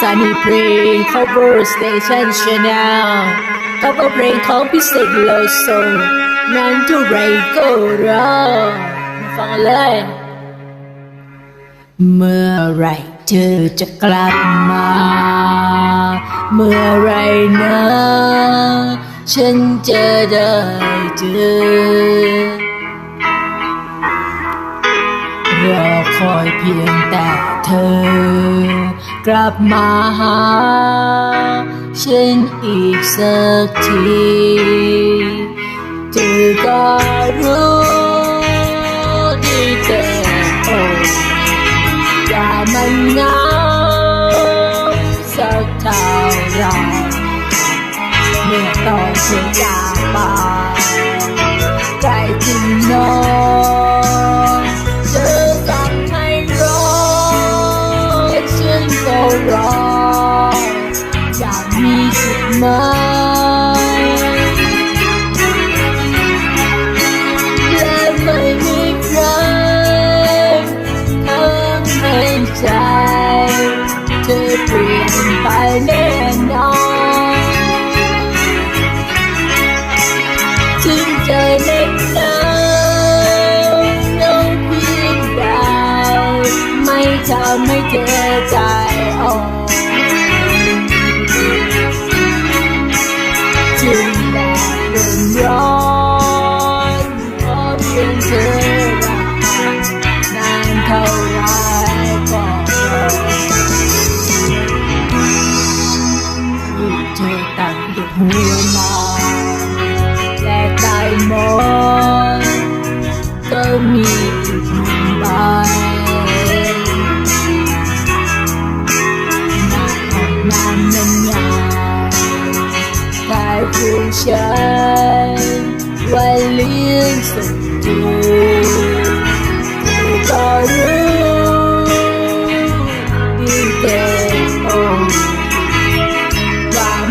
Sunny เพลง cover station channel cover เพลงของพิเศษโลโซนั้นทุไรก็รอฟังเลย เมื่อไรเธอจะกลับมา เมื่อไรนะ ฉันจะได้เจอ คอยเพียงแต่เธอกลับมาหาฉันอีกสักทีเธอก็รู้ดีแต่โอ้ว่ามันเหงาสักเท่าไรเมื่อต้องเธอจากไป มีจุดหมายและไม่มีใครทำให้ใจเธอเปลี่ยนไปแน่นอนถึงจเล็กน้อยน้องเพียงใดไม่ทำให้เธอใจอ่อน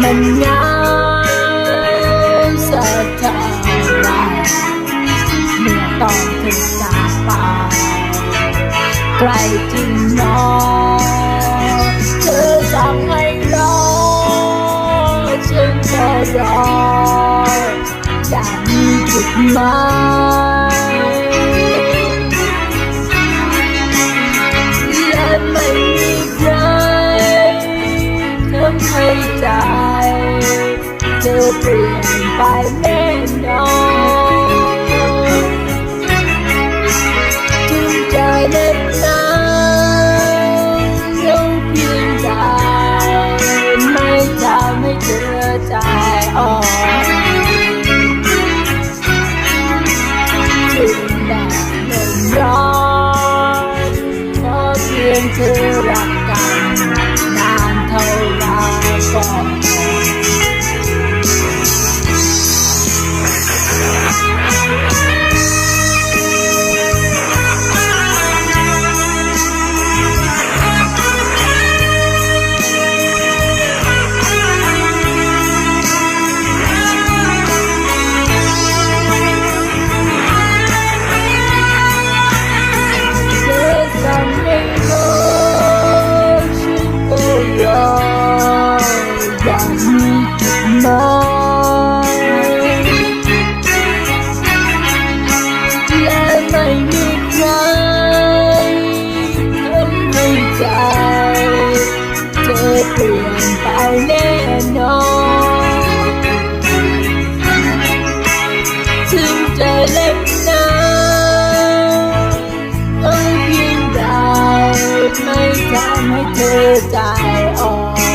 ว่ามันเหงาสักเท่าไรเมื่อต้องถึงจากไปใกล้จึงนอนเธอสั่งให้รอฉันก็รอ อยากมีจุดหมาย ทำให้ใจ เธอเปลี่ยนไปแน่นอน ไม่ทำให้เธอใจอ่อน